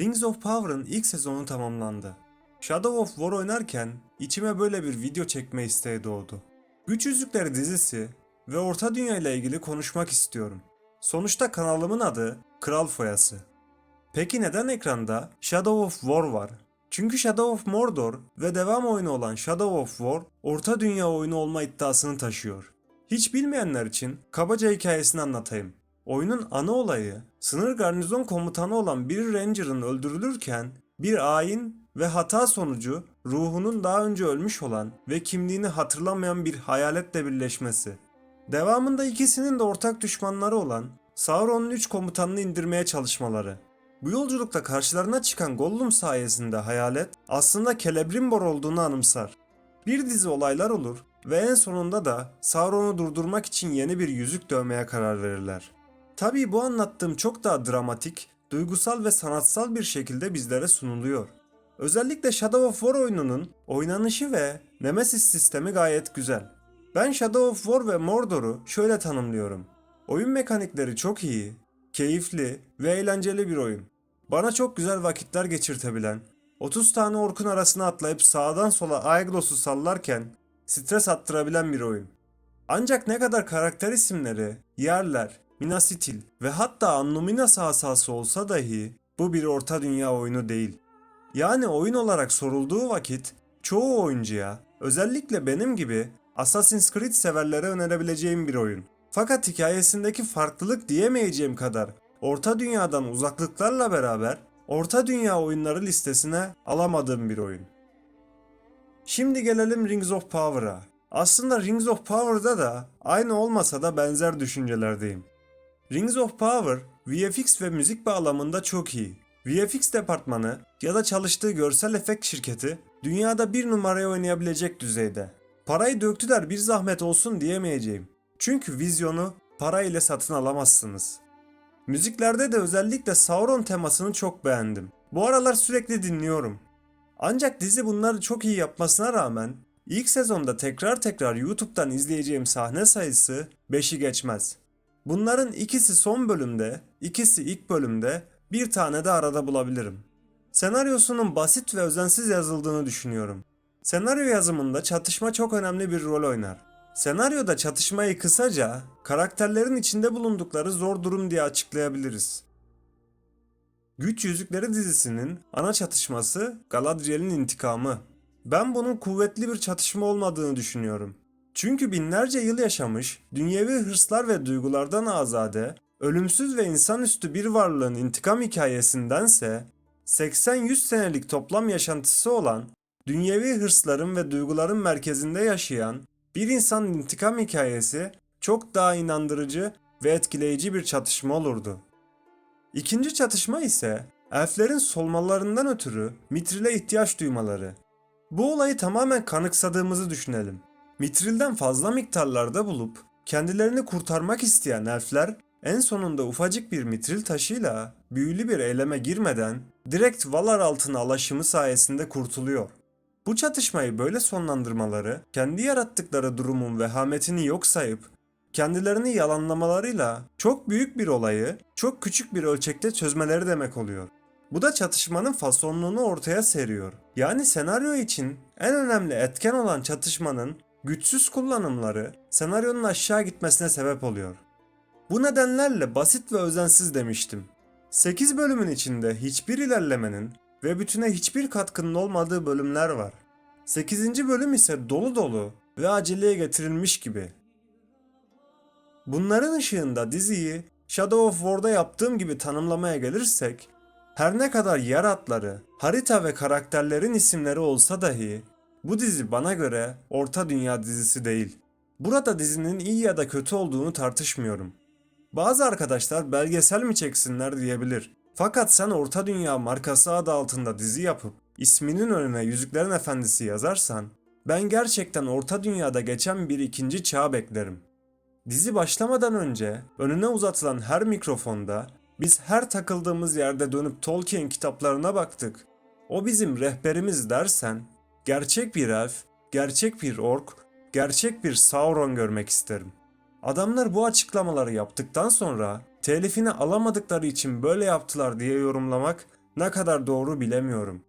Rings of Power'ın ilk sezonu tamamlandı. Shadow of War oynarken içime böyle bir video çekme isteği doğdu. Güç Yüzükleri dizisi ve Orta Dünya ile ilgili konuşmak istiyorum. Sonuçta kanalımın adı Kral Foyası. Peki neden ekranda Shadow of War var? Çünkü Shadow of Mordor ve devam oyunu olan Shadow of War, Orta Dünya oyunu olma iddiasını taşıyor. Hiç bilmeyenler için kabaca hikayesini anlatayım. Oyunun ana olayı, sınır garnizon komutanı olan bir Ranger'ın öldürülürken bir ayin ve hata sonucu ruhunun daha önce ölmüş olan ve kimliğini hatırlamayan bir hayaletle birleşmesi. Devamında ikisinin de ortak düşmanları olan Sauron'un 3 komutanını indirmeye çalışmaları. Bu yolculukta karşılarına çıkan Gollum sayesinde hayalet aslında Celebrimbor olduğunu anımsar. Bir dizi olaylar olur ve en sonunda da Sauron'u durdurmak için yeni bir yüzük dövmeye karar verirler. Tabii bu anlattığım çok daha dramatik, duygusal ve sanatsal bir şekilde bizlere sunuluyor. Özellikle Shadow of War oyununun oynanışı ve Nemesis sistemi gayet güzel. Ben Shadow of War ve Mordor'u şöyle tanımlıyorum. Oyun mekanikleri çok iyi, keyifli ve eğlenceli bir oyun. Bana çok güzel vakitler geçirtebilen, 30 tane orkun arasına atlayıp sağdan sola Aeglos'u sallarken stres attırabilen bir oyun. Ancak ne kadar karakter isimleri, yerler, Minassitil ve hatta Annuminas asası olsa dahi bu bir orta dünya oyunu değil. Yani oyun olarak sorulduğu vakit çoğu oyuncuya, özellikle benim gibi Assassin's Creed severlere önerebileceğim bir oyun. Fakat hikayesindeki farklılık diyemeyeceğim kadar Orta Dünya'dan uzaklıklarla beraber Orta Dünya oyunları listesine alamadığım bir oyun. Şimdi gelelim Rings of Power'a. Aslında Rings of Power'da da aynı olmasa da benzer düşüncelerdeyim. Rings of Power, VFX ve müzik bağlamında çok iyi. VFX departmanı ya da çalıştığı görsel efekt şirketi dünyada bir numaraya oynayabilecek düzeyde. Parayı döktüler bir zahmet olsun diyemeyeceğim. Çünkü vizyonu para ile satın alamazsınız. Müziklerde de özellikle Sauron temasını çok beğendim. Bu aralar sürekli dinliyorum. Ancak dizi bunları çok iyi yapmasına rağmen ilk sezonda tekrar tekrar YouTube'dan izleyeceğim sahne sayısı 5'i geçmez. Bunların ikisi son bölümde, ikisi ilk bölümde, bir tane de arada bulabilirim. Senaryosunun basit ve özensiz yazıldığını düşünüyorum. Senaryo yazımında çatışma çok önemli bir rol oynar. Senaryoda çatışmayı kısaca karakterlerin içinde bulundukları zor durum diye açıklayabiliriz. Güç Yüzükleri dizisinin ana çatışması Galadriel'in intikamı. Ben bunun kuvvetli bir çatışma olmadığını düşünüyorum. Çünkü binlerce yıl yaşamış, dünyevi hırslar ve duygulardan azade, ölümsüz ve insanüstü bir varlığın intikam hikayesindense 80-100 senelik toplam yaşantısı olan, dünyevi hırsların ve duyguların merkezinde yaşayan bir insanın intikam hikayesi çok daha inandırıcı ve etkileyici bir çatışma olurdu. İkinci çatışma ise elflerin solmalarından ötürü mitrile ihtiyaç duymaları. Bu olayı tamamen kanıksadığımızı düşünelim. Mitrilden fazla miktarlarda bulup kendilerini kurtarmak isteyen elfler en sonunda ufacık bir mitril taşıyla büyülü bir eyleme girmeden direkt Valar altına alaşımı sayesinde kurtuluyor. Bu çatışmayı böyle sonlandırmaları kendi yarattıkları durumun vehametini yok sayıp kendilerini yalanlamalarıyla çok büyük bir olayı çok küçük bir ölçekte çözmeleri demek oluyor. Bu da çatışmanın fasonluğunu ortaya seriyor. Yani senaryo için en önemli etken olan çatışmanın güçsüz kullanımları senaryonun aşağı gitmesine sebep oluyor. Bu nedenlerle basit ve özensiz demiştim. 8 bölümün içinde hiçbir ilerlemenin ve bütüne hiçbir katkının olmadığı bölümler var. 8. bölüm ise dolu dolu ve aceleye getirilmiş gibi. Bunların ışığında diziyi Shadow of War'da yaptığım gibi tanımlamaya gelirsek, her ne kadar yer atları, harita ve karakterlerin isimleri olsa dahi bu dizi bana göre orta dünya dizisi değil. Burada dizinin iyi ya da kötü olduğunu tartışmıyorum. Bazı arkadaşlar belgesel mi çeksinler diyebilir. Fakat sen Orta Dünya markası adı altında dizi yapıp isminin önüne Yüzüklerin Efendisi yazarsan ben gerçekten Orta Dünya'da geçen bir ikinci çağ beklerim. Dizi başlamadan önce önüne uzatılan her mikrofonda biz her takıldığımız yerde dönüp Tolkien kitaplarına baktık. O bizim rehberimiz dersen gerçek bir elf, gerçek bir ork, gerçek bir Sauron görmek isterim. Adamlar bu açıklamaları yaptıktan sonra telifini alamadıkları için böyle yaptılar diye yorumlamak Ne kadar doğru bilemiyorum.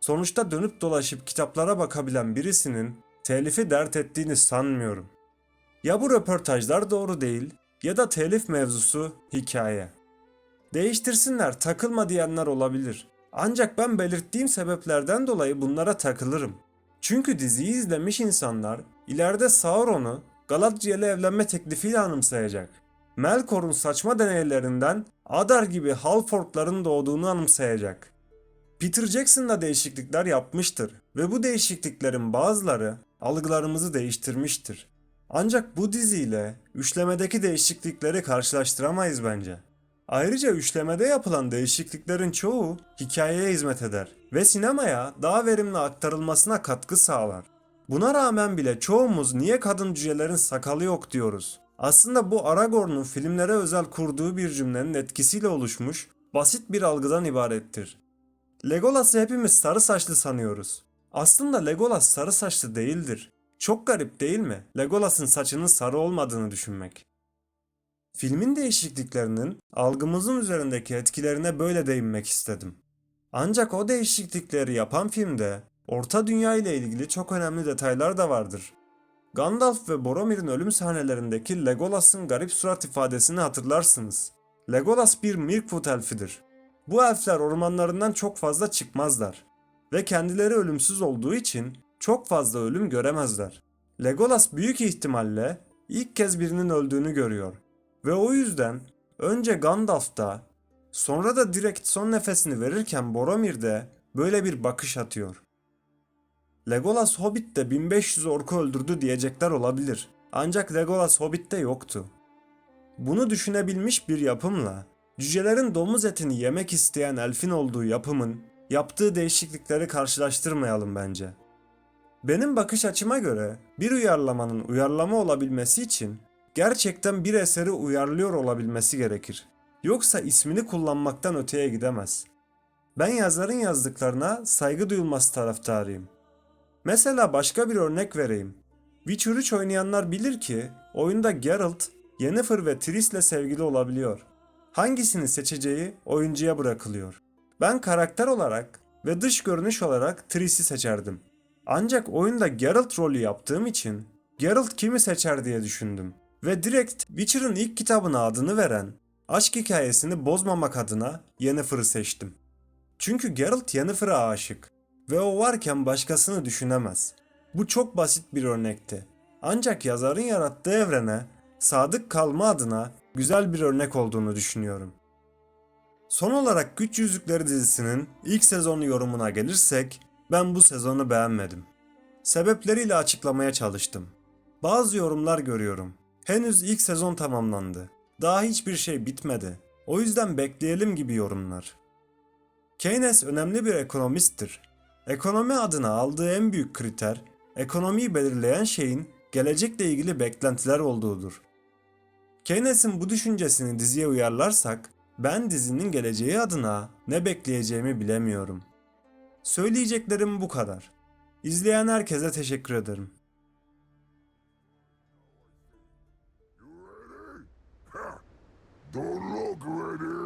Sonuçta dönüp dolaşıp kitaplara bakabilen birisinin telifi dert ettiğini sanmıyorum. Ya bu röportajlar doğru değil ya da telif mevzusu hikaye. Değiştirsinler, takılma diyenler olabilir. Ancak ben belirttiğim sebeplerden dolayı bunlara takılırım. Çünkü diziyi izlemiş insanlar ileride Sauron'u Galadriel'le evlenme teklifiyle anımsayacak. Melkor'un saçma deneylerinden Adar gibi Halford'ların doğduğunu anımsayacak. Peter Jackson da değişiklikler yapmıştır ve bu değişikliklerin bazıları algılarımızı değiştirmiştir. Ancak bu diziyle üçlemedeki değişiklikleri karşılaştıramayız bence. Ayrıca üçlemede yapılan değişikliklerin çoğu hikayeye hizmet eder ve sinemaya daha verimli aktarılmasına katkı sağlar. Buna rağmen bile çoğumuz niye kadın cücelerin sakalı yok diyoruz. Aslında bu Aragorn'un filmlere özel kurduğu bir cümlenin etkisiyle oluşmuş basit bir algıdan ibarettir. Legolas'ı hepimiz sarı saçlı sanıyoruz. Aslında Legolas sarı saçlı değildir. Çok garip değil mi? Legolas'ın saçının sarı olmadığını düşünmek. Filmin değişikliklerinin algımızın üzerindeki etkilerine böyle değinmek istedim. Ancak o değişiklikleri yapan filmde Orta Dünya ile ilgili çok önemli detaylar da vardır. Gandalf ve Boromir'in ölüm sahnelerindeki Legolas'ın garip surat ifadesini hatırlarsınız. Legolas bir Mirkwood elfidir. Bu elfler ormanlarından çok fazla çıkmazlar ve kendileri ölümsüz olduğu için çok fazla ölüm göremezler. Legolas büyük ihtimalle ilk kez birinin öldüğünü görüyor ve o yüzden önce Gandalf'ta sonra da direkt son nefesini verirken Boromir'de böyle bir bakış atıyor. Legolas Hobbit'te 1500 orku öldürdü diyecekler olabilir. Ancak Legolas Hobbit'te yoktu. Bunu düşünebilmiş bir yapımla cücelerin domuz etini yemek isteyen elfin olduğu yapımın yaptığı değişiklikleri karşılaştırmayalım bence. Benim bakış açıma göre bir uyarlamanın uyarlama olabilmesi için gerçekten bir eseri uyarlıyor olabilmesi gerekir. Yoksa ismini kullanmaktan öteye gidemez. Ben yazarın yazdıklarına saygı duyulması taraftarıyım. Mesela başka bir örnek vereyim. Witcher 3 oynayanlar bilir ki oyunda Geralt, Yennefer ve Triss'le sevgili olabiliyor. Hangisini seçeceği oyuncuya bırakılıyor. Ben karakter olarak ve dış görünüş olarak Triss'i seçerdim. Ancak oyunda Geralt rolü yaptığım için Geralt kimi seçer diye düşündüm. Ve direkt Witcher'ın ilk kitabına adını veren aşk hikayesini bozmamak adına Yennefer'ı seçtim. Çünkü Geralt Yennefer'a aşık ve o varken başkasını düşünemez. Bu çok basit bir örnekti. Ancak yazarın yarattığı evrene sadık kalma adına güzel bir örnek olduğunu düşünüyorum. Son olarak Güç Yüzükleri dizisinin ilk sezonu yorumuna gelirsek ben bu sezonu beğenmedim. Sebepleriyle açıklamaya çalıştım. Bazı yorumlar görüyorum. Henüz ilk sezon tamamlandı. Daha hiçbir şey bitmedi. O yüzden bekleyelim gibi yorumlar. Keynes önemli bir ekonomisttir. Ekonomi adına aldığı en büyük kriter, ekonomiyi belirleyen şeyin gelecekle ilgili beklentiler olduğudur. Keynes'in bu düşüncesini diziye uyarlarsak, ben dizinin geleceği adına ne bekleyeceğimi bilemiyorum. Söyleyeceklerim bu kadar. İzleyen herkese teşekkür ederim. Don't look right here.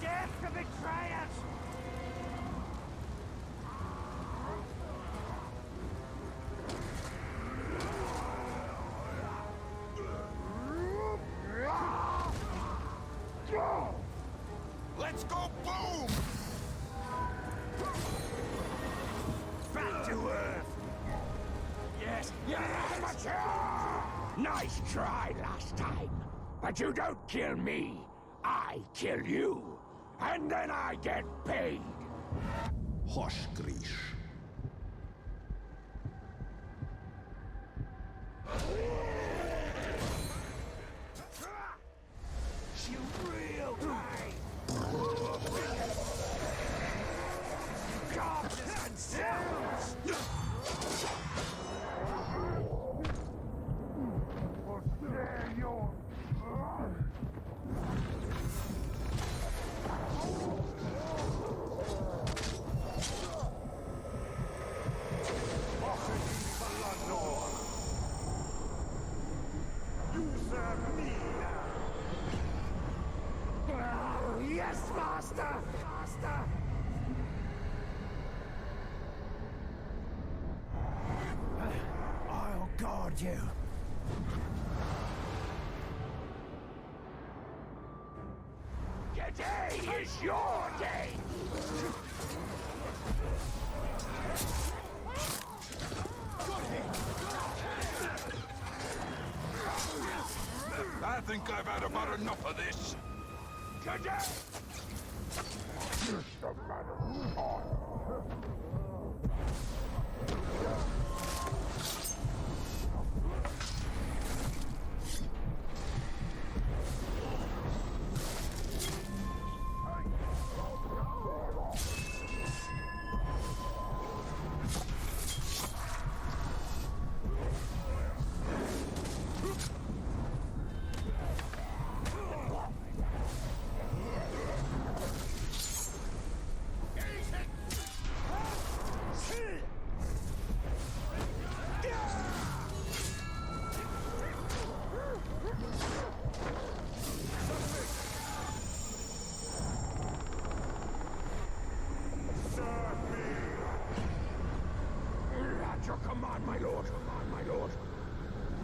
Death to betrayers! Let's go boom! Back to Earth! Yes, amateur! Nice try last time, but you don't kill me. I kill you, and then I get paid. Hush, Grish. I'll you. Today is your day! I think I've had about enough of this. Today! Just a matter of time.